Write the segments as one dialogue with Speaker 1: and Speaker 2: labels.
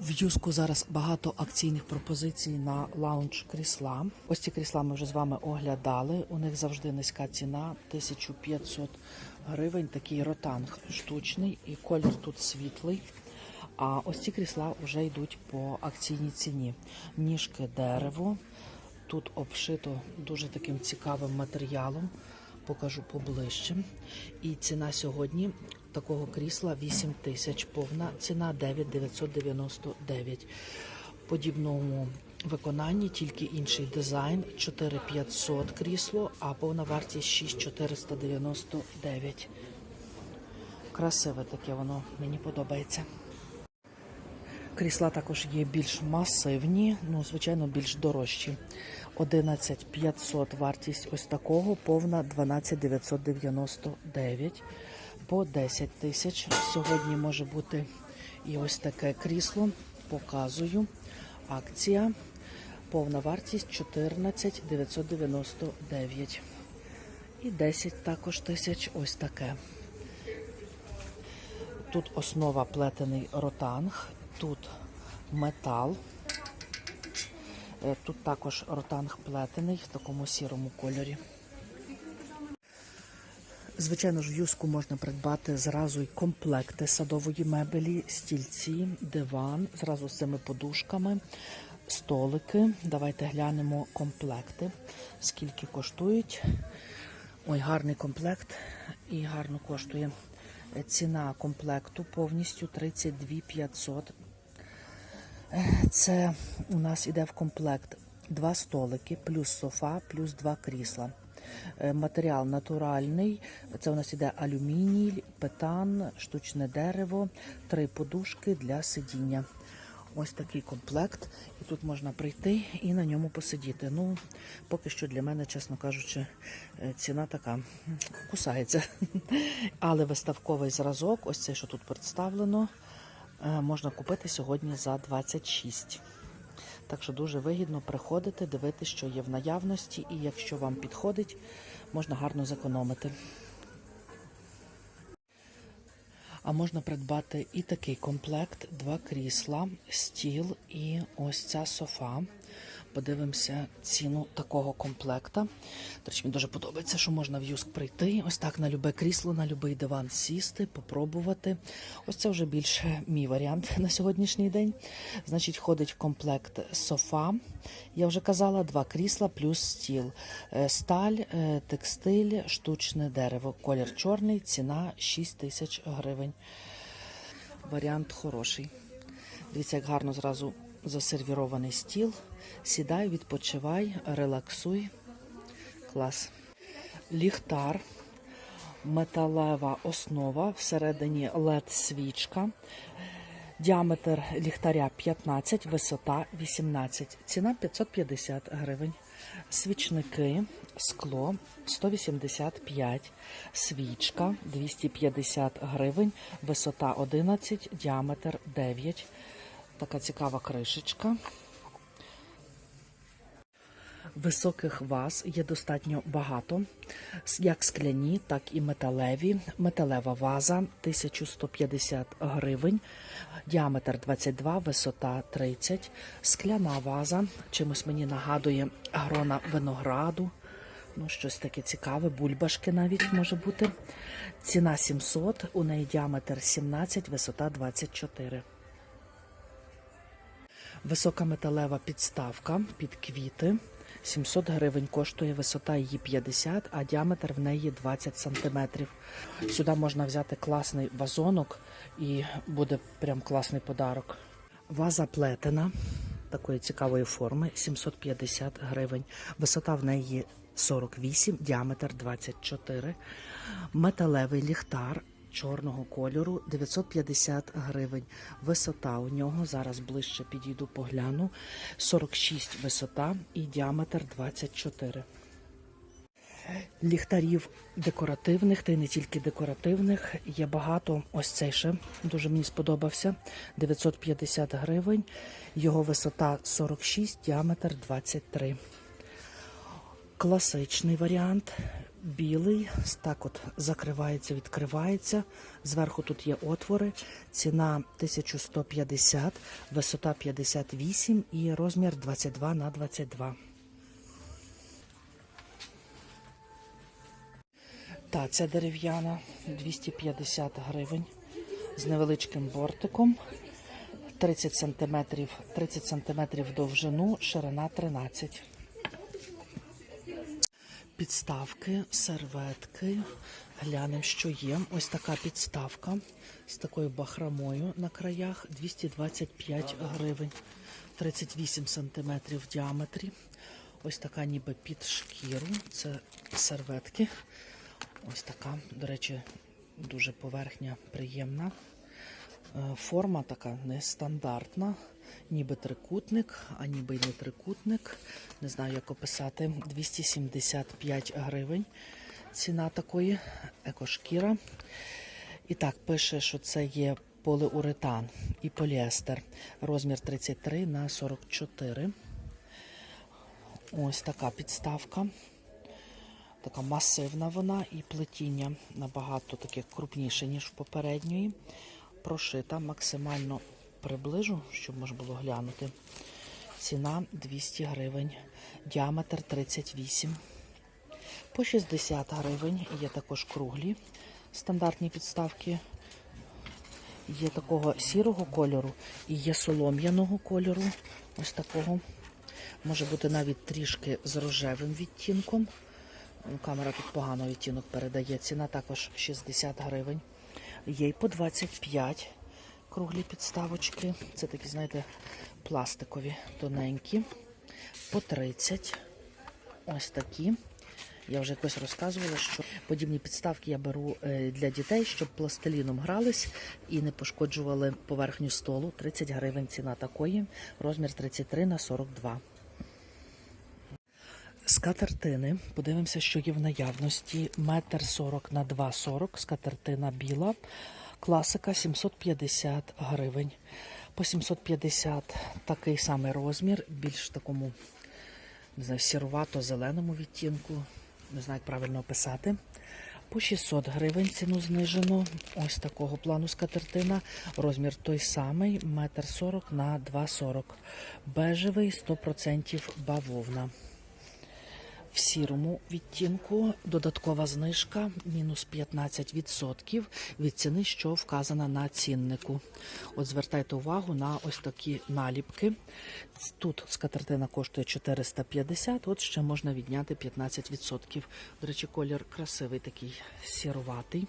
Speaker 1: В юску зараз багато акційних пропозицій на лаунж крісла. Ось ці крісла ми вже з вами оглядали. У них завжди низька ціна 1500 гривень. Такий ротанг штучний і колір тут світлий. А ось ці крісла вже йдуть по акційній ціні. Ніжки дерево. Тут обшито дуже таким цікавим матеріалом. Покажу поближче. І ціна сьогодні такого крісла 8 тисяч, повна ціна 9,999. В подібному виконанні тільки інший дизайн 4500 крісло, а повна вартість 6499. Красиве таке воно, мені подобається. Крісла також є більш масивні, ну, звичайно, більш дорожчі. 11 500 вартість ось такого, повна 12 999 по 10 тисяч. Сьогодні може бути і ось таке крісло. Показую. Акція. Повна вартість 14 999. І 10 також тисяч ось таке. Тут основа плетений ротанг, тут метал. Е, Тут також ротанг плетений в такому сірому кольорі. Звичайно ж, в юску можна придбати зразу й комплекти садової мебелі, стільці, диван, зразу з цими подушками, столики. Давайте глянемо комплекти, скільки коштують. Ой, гарний комплект і гарно коштує. Ціна комплекту повністю 32 500. Е, Це у нас іде в комплект два столики, плюс софа, плюс два крісла. Е, Матеріал натуральний. Це у нас іде алюміній, петан, штучне дерево, три подушки для сидіння. Ось такий комплект. І тут можна прийти і на ньому посидіти. Ну, поки що для мене, чесно кажучи, е, ціна така кусається. Але виставковий зразок, ось цей, що тут представлено, е, можна купити сьогодні за 26. Так що дуже вигідно приходити, дивитися, що є в наявності, і якщо вам підходить, можна гарно зекономити. А можна придбати і такий комплект: два крісла, стіл і ось ця софа. Подивимося ціну такого комплекта. До речі, мені дуже подобається, що можна в юск прийти. Ось так на любе крісло, на любий диван сісти, попробувати. Ось це вже більше мій варіант на сьогоднішній день. Значить, входить в комплект софа. Я вже казала, два крісла плюс стіл. Е, Сталь, е, текстиль, штучне дерево. Колір чорний, ціна 6 тисяч гривень. Варіант хороший. Дивіться, як гарно зразу засервірований стіл. Сідай, відпочивай, релаксуй. Клас. Ліхтар, металева основа, всередині led свічка. Діаметр ліхтаря 15, висота 18. Ціна 550 гривень. Свічники, скло 185, свічка 250 гривень, висота 11, діаметр 9. Така цікава кришечка. Високих ваз є достатньо багато, як скляні, так і металеві. Металева ваза 1150 гривень, діаметр 22, висота 30. Скляна ваза, чимось мені нагадує грона винограду. Ну, щось таке цікаве, бульбашки навіть може бути. Ціна 700, у неї діаметр 17, висота 24. Висока металева підставка під квіти. 700 гривень коштує висота її 50, а діаметр в неї 20 сантиметрів. Сюди можна взяти класний вазонок і буде прям класний подарок. Ваза плетена такої цікавої форми 750 гривень. Висота в неї 48, діаметр 24. Металевий ліхтар чорного кольору 950 гривень. Висота у нього зараз ближче підійду погляну. 46 висота і діаметр 24. Ліхтарів декоративних, та й не тільки декоративних. Є багато. Ось цей ще дуже мені сподобався. 950 гривень. Його висота 46, діаметр 23. Класичний варіант. Білий, так от закривається, відкривається. Зверху тут є отвори. Ціна 1150, висота 58 і розмір 22 на 22. Та ця дерев'яна 250 гривень з невеличким бортиком. 30 см, 30 см довжину, ширина 13 Підставки, серветки. Глянемо, що є. Ось така підставка з такою бахромою на краях 225 гривень, 38 см в діаметрі. Ось така ніби під шкіру. Це серветки. Ось така, до речі, дуже поверхня приємна. Е, Форма така нестандартна, ніби трикутник, а ніби й не трикутник. Не знаю, як описати. 275 гривень. Ціна такої екошкіра. І так, пише, що це є поліуретан і поліестер. Розмір 33 на 44. Ось така підставка. Така масивна вона і плетіння набагато таке крупніше, ніж в попередньої. Прошита максимально приближу, щоб можна було глянути. Ціна 200 гривень, діаметр 38. По 60 гривень є також круглі стандартні підставки. Є такого сірого кольору і є солом'яного кольору. Ось такого. Може бути навіть трішки з рожевим відтінком. Камера тут погано відтінок передає. Ціна також 60 гривень. Є й по 25 круглі підставочки. Це такі, знаєте, пластикові, тоненькі. По 30. Ось такі. Я вже якось розказувала, що подібні підставки я беру е, для дітей, щоб пластиліном грались і не пошкоджували поверхню столу. 30 гривень ціна такої, розмір 33 на 42. Скатертини. Подивимося, що є в наявності. Метр 40 на 2,40. Скатертина біла. Класика 750 гривень. По 750 такий самий розмір, більш такому не знаю, сірувато-зеленому відтінку. Не знаю, як правильно описати. По 600 гривень ціну знижено. Ось такого плану скатертина. Розмір той самий, метр 40 на 2,40. Бежевий 100% бавовна. В сірому відтінку додаткова знижка мінус 15% від ціни, що вказана на ціннику. От звертайте увагу на ось такі наліпки. Тут скатертина коштує 450, от ще можна відняти 15%. До речі, колір красивий, такий сіруватий.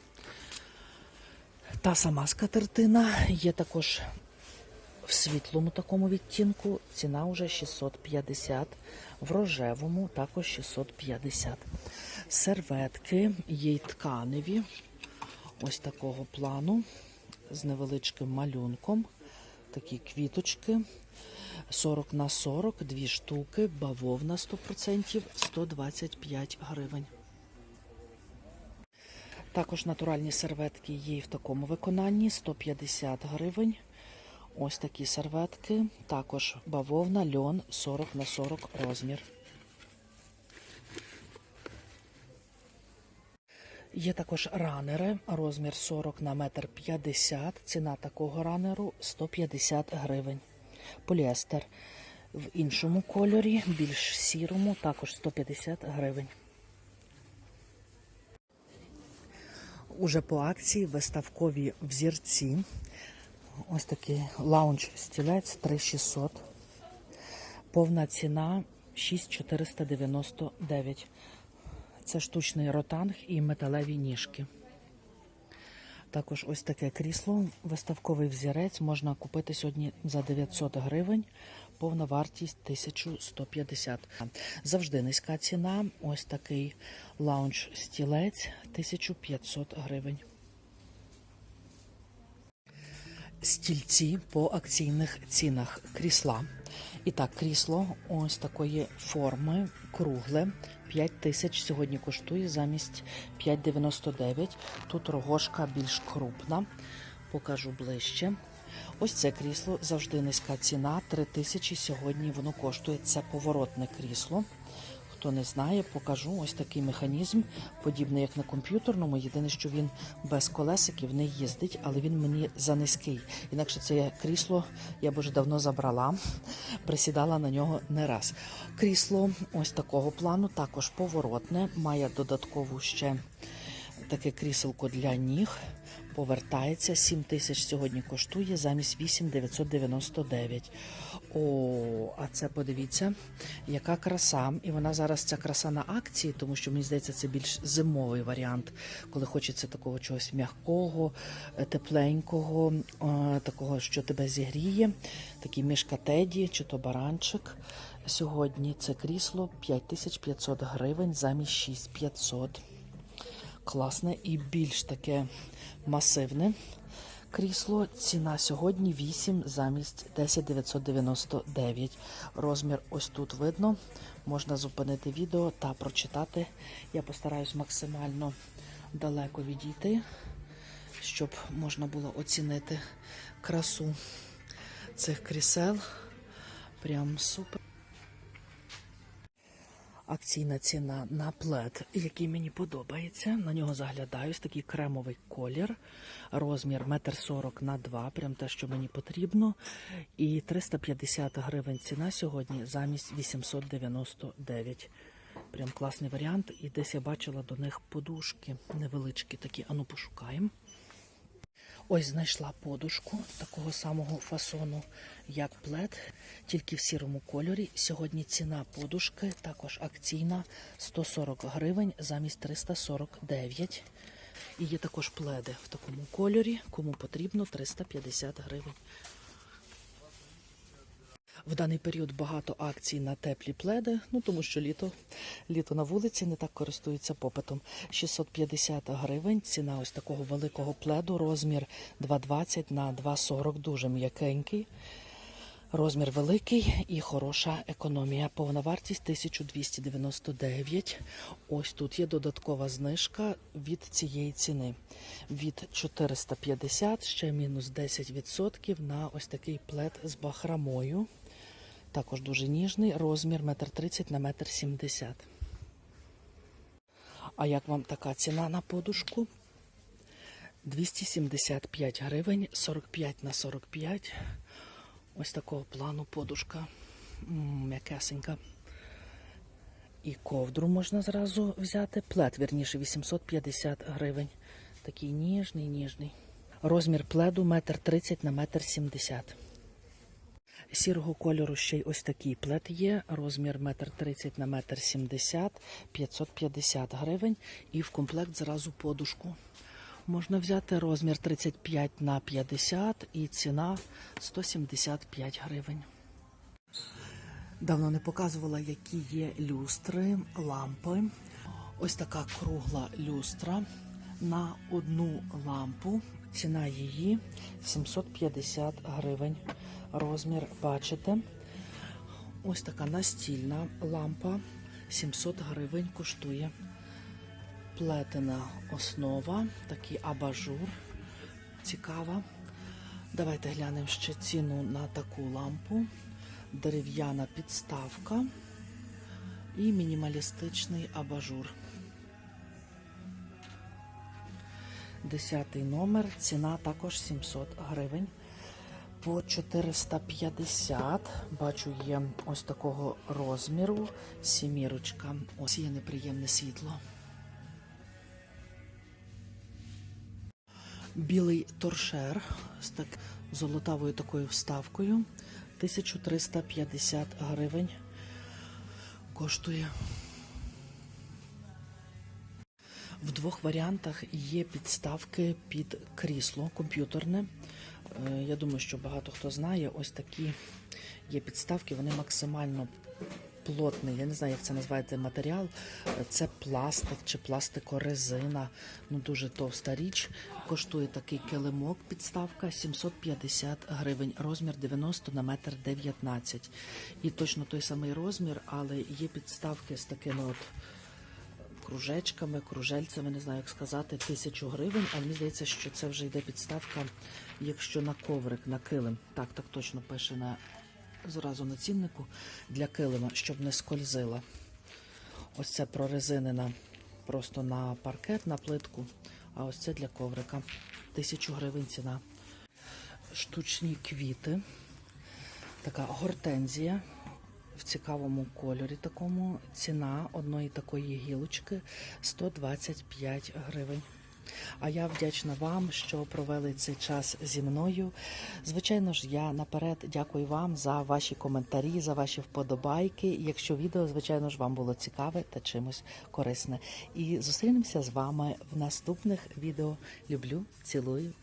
Speaker 1: Та сама скатертина є також в світлому такому відтінку ціна вже 650, в рожевому також 650. Серветки є й тканеві, ось такого плану, з невеличким малюнком. Такі квіточки. 40 на 40, дві штуки, бавовна 100%, 125 гривень. Також натуральні серветки і в такому виконанні 150 гривень. Ось такі серветки. Також бавовна, льон 40 на 40 розмір. Є також ранери, розмір 40 на метр 50. Ціна такого ранеру 150 гривень. Поліестер в іншому кольорі, більш сірому, також 150 гривень. Уже по акції виставкові взірці. Ось такий лаунж стілець 3600. Повна ціна 6499. Це штучний ротанг і металеві ніжки. Також ось таке крісло, виставковий взірець можна купити сьогодні за 900 гривень, повна вартість 1150. Завжди низька ціна. Ось такий лаунж стілець 1500 гривень. Стільці по акційних цінах крісла. І так, крісло ось такої форми, кругле. 5 тисяч сьогодні коштує замість 5,99. Тут рогошка більш крупна. Покажу ближче. Ось це крісло завжди низька ціна. 3 тисячі сьогодні воно коштує. Це поворотне крісло. Хто не знає, покажу ось такий механізм, подібний як на комп'ютерному. Єдине, що він без колесиків не їздить, але він мені занизький. Інакше це крісло я б вже давно забрала, присідала на нього не раз. Крісло ось такого плану, також поворотне, має додаткову ще таке кріселко для ніг. Повертається 7 тисяч сьогодні коштує замість 8 999. О, а це подивіться, яка краса. І вона зараз ця краса на акції, тому що мені здається, це більш зимовий варіант, коли хочеться такого чогось м'якого, е, тепленького, е, такого, що тебе зігріє. Такий мішка Теді чи то баранчик. Сьогодні це крісло 5500 гривень замість 6500 класне і більш таке масивне крісло. Ціна сьогодні 8 замість 10 999. Розмір ось тут видно. Можна зупинити відео та прочитати. Я постараюсь максимально далеко відійти, щоб можна було оцінити красу цих крісел. Прям супер. Акційна ціна на плед, який мені подобається. На нього заглядаю. Ось такий кремовий колір, розмір 1,40 на 2, прям те, що мені потрібно. І 350 гривень ціна сьогодні замість 899. Прям класний варіант. І десь я бачила до них подушки невеличкі такі. Ану, пошукаємо. Ось знайшла подушку такого самого фасону, як плед, тільки в сірому кольорі. Сьогодні ціна подушки також акційна 140 гривень замість 349. І є також пледи в такому кольорі. Кому потрібно 350 гривень. В даний період багато акцій на теплі пледи, ну тому що літо, літо на вулиці не так користується попитом. 650 гривень. Ціна ось такого великого пледу, розмір 2,20 на 2,40, дуже м'якенький. Розмір великий і хороша економія. Повна вартість 1299. Ось тут є додаткова знижка від цієї ціни. Від 450 ще мінус 10% на ось такий плед з бахрамою. Також дуже ніжний, розмір 1,30 на 1,70 м. А як вам така ціна на подушку? 275 гривень, 45 на 45. Ось такого плану подушка. М'якесенька. І ковдру можна зразу взяти. Плед, вірніше, 850 гривень. Такий ніжний, ніжний. Розмір пледу 1,30 на 1,70 м. Сірого кольору ще й ось такий плед є. Розмір 1,30 на 1,70 м, 550 гривень. І в комплект зразу подушку. Можна взяти розмір 35 на 50 і ціна 175 гривень. Давно не показувала, які є люстри, лампи. Ось така кругла люстра на одну лампу. Ціна її 750 гривень. Розмір бачите. Ось така настільна лампа 700 гривень коштує. Плетена основа, такий абажур. Цікава. Давайте глянемо ще ціну на таку лампу. Дерев'яна підставка і мінімалістичний абажур. Десятий номер. Ціна також 700 гривень. По 450 бачу, є ось такого розміру. Сімірочка. Ось є неприємне світло. Білий торшер з так золотавою такою вставкою. 1350 гривень коштує. В двох варіантах є підставки під крісло комп'ютерне. Е, Я думаю, що багато хто знає, ось такі є підставки, вони максимально плотний, я не знаю, як це називається матеріал. Це пластик чи пластикорезина. Ну дуже товста річ. Коштує такий килимок, підставка 750 гривень, розмір 90 на метр 19. І точно той самий розмір, але є підставки з такими от кружечками, кружельцями, не знаю, як сказати, тисячу гривень. А мені здається, що це вже йде підставка, якщо на коврик, на килим. Так, так точно пише на зразу на ціннику для килима, щоб не скользила. Ось це прорезинена просто на паркет, на плитку. А ось це для коврика. Тисячу гривень ціна. Штучні квіти. Така гортензія в цікавому кольорі такому. Ціна одної такої гілочки 125 гривень. А я вдячна вам, що провели цей час зі мною. Звичайно ж, я наперед дякую вам за ваші коментарі, за ваші вподобайки. Якщо відео, звичайно ж, вам було цікаве та чимось корисне. І зустрінемося з вами в наступних відео. Люблю, цілую,